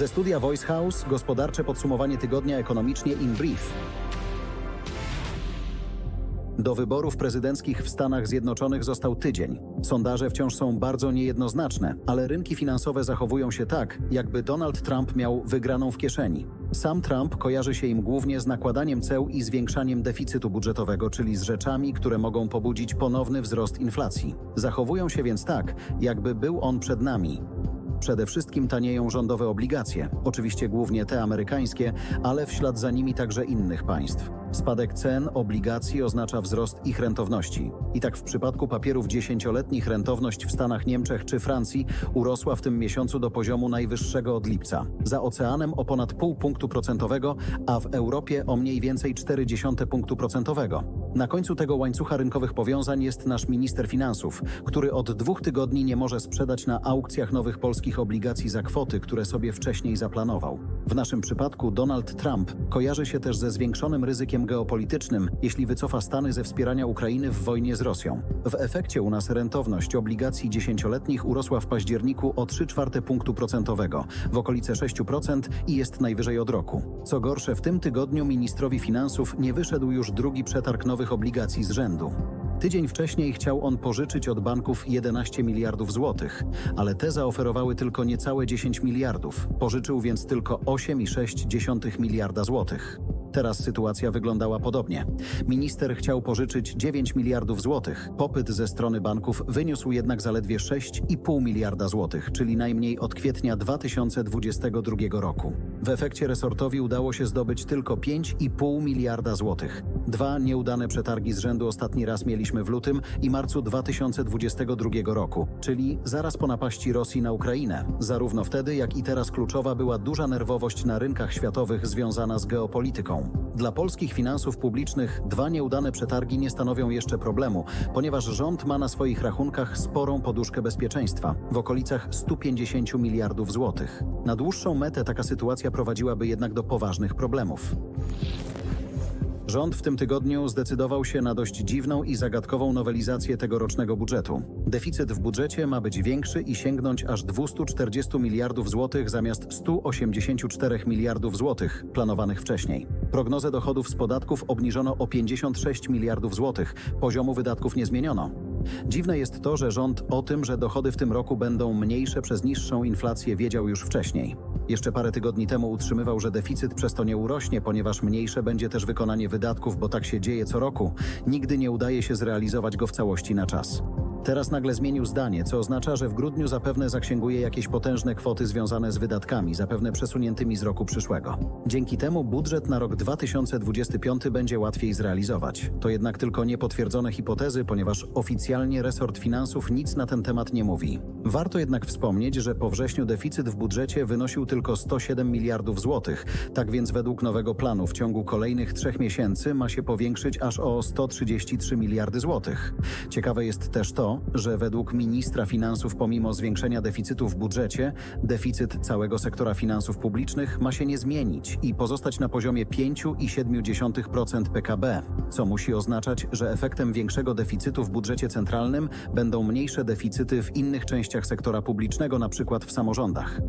Ze studia Voice House gospodarcze podsumowanie tygodnia ekonomicznie in brief. Do wyborów prezydenckich w Stanach Zjednoczonych został tydzień. Sondaże wciąż są bardzo niejednoznaczne, ale rynki finansowe zachowują się tak, jakby Donald Trump miał wygraną w kieszeni. Sam Trump kojarzy się im głównie z nakładaniem ceł i zwiększaniem deficytu budżetowego, czyli z rzeczami, które mogą pobudzić ponowny wzrost inflacji. Zachowują się więc tak, jakby był on przed nami. Przede wszystkim tanieją rządowe obligacje, oczywiście głównie te amerykańskie, ale w ślad za nimi także innych państw. Spadek cen obligacji oznacza wzrost ich rentowności. I tak w przypadku papierów dziesięcioletnich rentowność w Stanach, Niemczech czy Francji urosła w tym miesiącu do poziomu najwyższego od lipca. Za oceanem o ponad pół punktu procentowego, a w Europie o mniej więcej 0,4 punktu procentowego. Na końcu tego łańcucha rynkowych powiązań jest nasz minister finansów, który od dwóch tygodni nie może sprzedać na aukcjach nowych polskich obligacji za kwoty, które sobie wcześniej zaplanował. W naszym przypadku Donald Trump kojarzy się też ze zwiększonym ryzykiem geopolitycznym, jeśli wycofa Stany ze wspierania Ukrainy w wojnie z Rosją. W efekcie u nas rentowność obligacji dziesięcioletnich urosła w październiku o 3 czwarte punktu procentowego, w okolice 6% i jest najwyżej od roku. Co gorsze, w tym tygodniu ministrowi finansów nie wyszedł już drugi przetarg nowych obligacji z rzędu. Tydzień wcześniej chciał on pożyczyć od banków 11 miliardów złotych, ale te zaoferowały tylko niecałe 10 miliardów. Pożyczył więc tylko 8,6 miliarda złotych. Teraz sytuacja wyglądała podobnie. Minister chciał pożyczyć 9 miliardów złotych. Popyt ze strony banków wyniósł jednak zaledwie 6,5 miliarda złotych, czyli najmniej od kwietnia 2022 roku. W efekcie resortowi udało się zdobyć tylko 5,5 miliarda złotych. Dwa nieudane przetargi z rzędu ostatni raz mieliśmy w lutym i marcu 2022 roku, czyli zaraz po napaści Rosji na Ukrainę. Zarówno wtedy, jak i teraz kluczowa była duża nerwowość na rynkach światowych związana z geopolityką. Dla polskich finansów publicznych dwa nieudane przetargi nie stanowią jeszcze problemu, ponieważ rząd ma na swoich rachunkach sporą poduszkę bezpieczeństwa w okolicach 150 miliardów złotych. Na dłuższą metę taka sytuacja prowadziłaby jednak do poważnych problemów. Rząd w tym tygodniu zdecydował się na dość dziwną i zagadkową nowelizację tegorocznego budżetu. Deficyt w budżecie ma być większy i sięgnąć aż 240 miliardów złotych zamiast 184 miliardów złotych planowanych wcześniej. Prognozę dochodów z podatków obniżono o 56 miliardów złotych, poziomu wydatków nie zmieniono. Dziwne jest to, że rząd o tym, że dochody w tym roku będą mniejsze przez niższą inflację wiedział już wcześniej. Jeszcze parę tygodni temu utrzymywał, że deficyt przez to nie urośnie, ponieważ mniejsze będzie też wykonanie wydatków, bo tak się dzieje co roku. Nigdy nie udaje się zrealizować go w całości na czas. Teraz nagle zmienił zdanie, co oznacza, że w grudniu zapewne zaksięguje jakieś potężne kwoty związane z wydatkami, zapewne przesuniętymi z roku przyszłego. Dzięki temu budżet na rok 2025 będzie łatwiej zrealizować. To jednak tylko niepotwierdzone hipotezy, ponieważ oficjalnie resort finansów nic na ten temat nie mówi. Warto jednak wspomnieć, że po wrześniu deficyt w budżecie wynosił tylko 107 miliardów złotych, tak więc według nowego planu w ciągu kolejnych trzech miesięcy ma się powiększyć aż o 133 miliardy złotych. Ciekawe jest też to, że według ministra finansów pomimo zwiększenia deficytu w budżecie, deficyt całego sektora finansów publicznych ma się nie zmienić i pozostać na poziomie 5,7% PKB, co musi oznaczać, że efektem większego deficytu w budżecie centralnym będą mniejsze deficyty w innych częściach sektora publicznego, przykład w samorządach.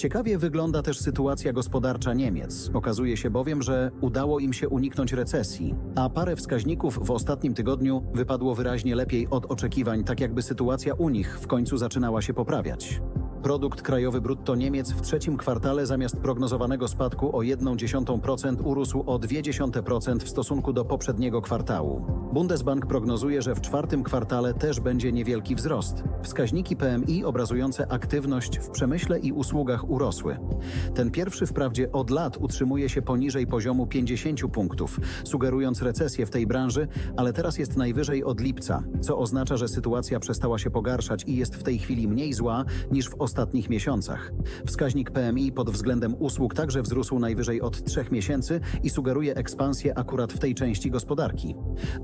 Ciekawie wygląda też sytuacja gospodarcza Niemiec. Okazuje się bowiem, że udało im się uniknąć recesji, a parę wskaźników w ostatnim tygodniu wypadło wyraźnie lepiej od oczekiwań, tak jakby sytuacja u nich w końcu zaczynała się poprawiać. Produkt krajowy brutto Niemiec w trzecim kwartale zamiast prognozowanego spadku o 1,1% urósł o 0,2% w stosunku do poprzedniego kwartału. Bundesbank prognozuje, że w czwartym kwartale też będzie niewielki wzrost. Wskaźniki PMI obrazujące aktywność w przemyśle i usługach urosły. Ten pierwszy wprawdzie od lat utrzymuje się poniżej poziomu 50 punktów, sugerując recesję w tej branży, ale teraz jest najwyżej od lipca, co oznacza, że sytuacja przestała się pogarszać i jest w tej chwili mniej zła niż w ostatnich miesiącach. Wskaźnik PMI pod względem usług także wzrósł najwyżej od trzech miesięcy i sugeruje ekspansję akurat w tej części gospodarki.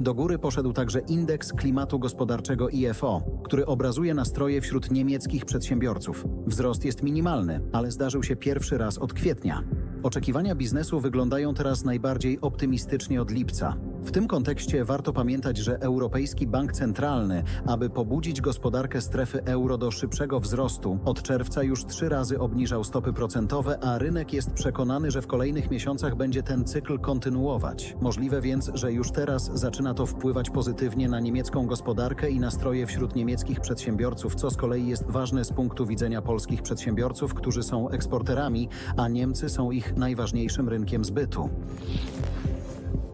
Do góry poszedł także indeks klimatu gospodarczego IFO, który obrazuje nastroje wśród niemieckich przedsiębiorców. Wzrost jest minimalny, ale zdarzył się pierwszy raz od kwietnia. Oczekiwania biznesu wyglądają teraz najbardziej optymistycznie od lipca. W tym kontekście warto pamiętać, że Europejski Bank Centralny, aby pobudzić gospodarkę strefy euro do szybszego wzrostu, od czerwca już trzy razy obniżał stopy procentowe, a rynek jest przekonany, że w kolejnych miesiącach będzie ten cykl kontynuować. Możliwe więc, że już teraz zaczyna to wpływać pozytywnie na niemiecką gospodarkę i nastroje wśród niemieckich przedsiębiorców, co z kolei jest ważne z punktu widzenia polskich przedsiębiorców, którzy są eksporterami, a Niemcy są ich najważniejszym rynkiem zbytu.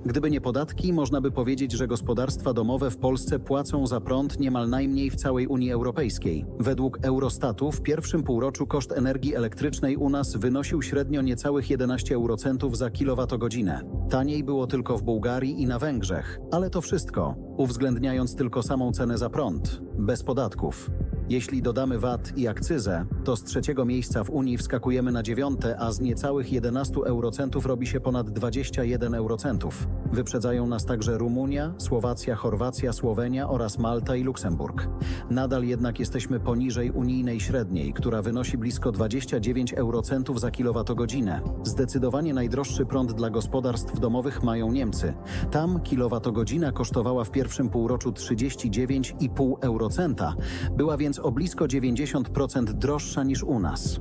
Gdyby nie podatki, można by powiedzieć, że gospodarstwa domowe w Polsce płacą za prąd niemal najmniej w całej Unii Europejskiej. Według Eurostatu w pierwszym półroczu koszt energii elektrycznej u nas wynosił średnio niecałych 11 eurocentów za kilowatogodzinę. Taniej było tylko w Bułgarii i na Węgrzech, ale to wszystko, uwzględniając tylko samą cenę za prąd, bez podatków. Jeśli dodamy VAT i akcyzę, to z trzeciego miejsca w Unii wskakujemy na dziewiąte, a z niecałych 11 eurocentów robi się ponad 21 eurocentów. Wyprzedzają nas także Rumunia, Słowacja, Chorwacja, Słowenia oraz Malta i Luksemburg. Nadal jednak jesteśmy poniżej unijnej średniej, która wynosi blisko 29 eurocentów za kilowatogodzinę. Zdecydowanie najdroższy prąd dla gospodarstw domowych mają Niemcy. Tam kilowatogodzina kosztowała w pierwszym półroczu 39,5 eurocenta, była więc o blisko 90% droższa niż u nas.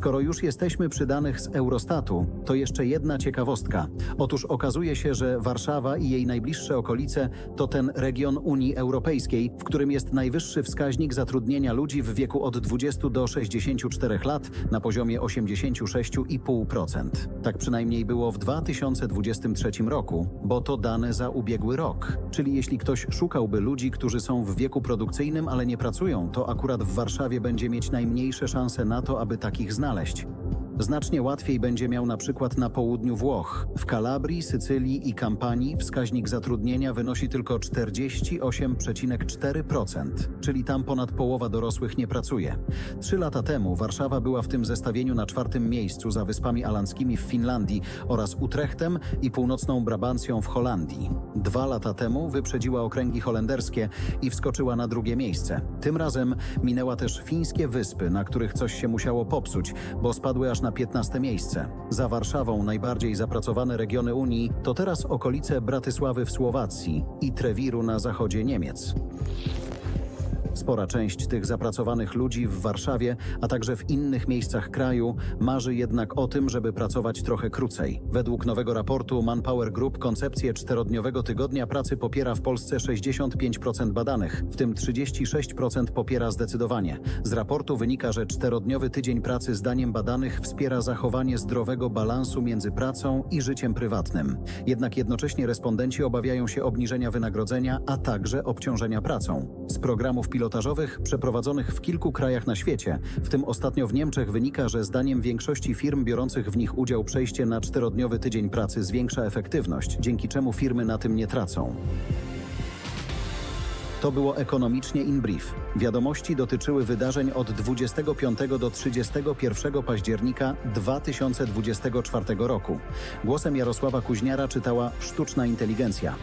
Skoro już jesteśmy przy danych z Eurostatu, to jeszcze jedna ciekawostka. Otóż okazuje się, że Warszawa i jej najbliższe okolice to ten region Unii Europejskiej, w którym jest najwyższy wskaźnik zatrudnienia ludzi w wieku od 20 do 64 lat na poziomie 86,5%. Tak przynajmniej było w 2023 roku, bo to dane za ubiegły rok. Czyli jeśli ktoś szukałby ludzi, którzy są w wieku produkcyjnym, ale nie pracują, to akurat w Warszawie będzie mieć najmniejsze szanse na to, aby takich znaleźć znaleźć. Znacznie łatwiej będzie miał na przykład na południu Włoch. W Kalabrii, Sycylii i Kampanii wskaźnik zatrudnienia wynosi tylko 48,4%, czyli tam ponad połowa dorosłych nie pracuje. Trzy lata temu Warszawa była w tym zestawieniu na czwartym miejscu za Wyspami Alandzkimi w Finlandii oraz Utrechtem i północną Brabancją w Holandii. Dwa lata temu wyprzedziła okręgi holenderskie i wskoczyła na drugie miejsce. Tym razem minęła też fińskie wyspy, na których coś się musiało popsuć, bo spadły aż na 15 miejsce. Za Warszawą najbardziej zapracowane regiony Unii to teraz okolice Bratysławy w Słowacji i Trewiru na zachodzie Niemiec. Spora część tych zapracowanych ludzi w Warszawie, a także w innych miejscach kraju, marzy jednak o tym, żeby pracować trochę krócej. Według nowego raportu Manpower Group koncepcję czterodniowego tygodnia pracy popiera w Polsce 65% badanych, w tym 36% popiera zdecydowanie. Z raportu wynika, że czterodniowy tydzień pracy zdaniem badanych wspiera zachowanie zdrowego balansu między pracą i życiem prywatnym. Jednak jednocześnie respondenci obawiają się obniżenia wynagrodzenia, a także obciążenia pracą. Z programów pilotażowych przeprowadzonych w kilku krajach na świecie, w tym ostatnio w Niemczech, wynika, że zdaniem większości firm biorących w nich udział przejście na czterodniowy tydzień pracy zwiększa efektywność, dzięki czemu firmy na tym nie tracą. To było ekonomicznie in brief. Wiadomości dotyczyły wydarzeń od 25 do 31 października 2024 roku. Głosem Jarosława Kuźniara czytała Sztuczna Inteligencja.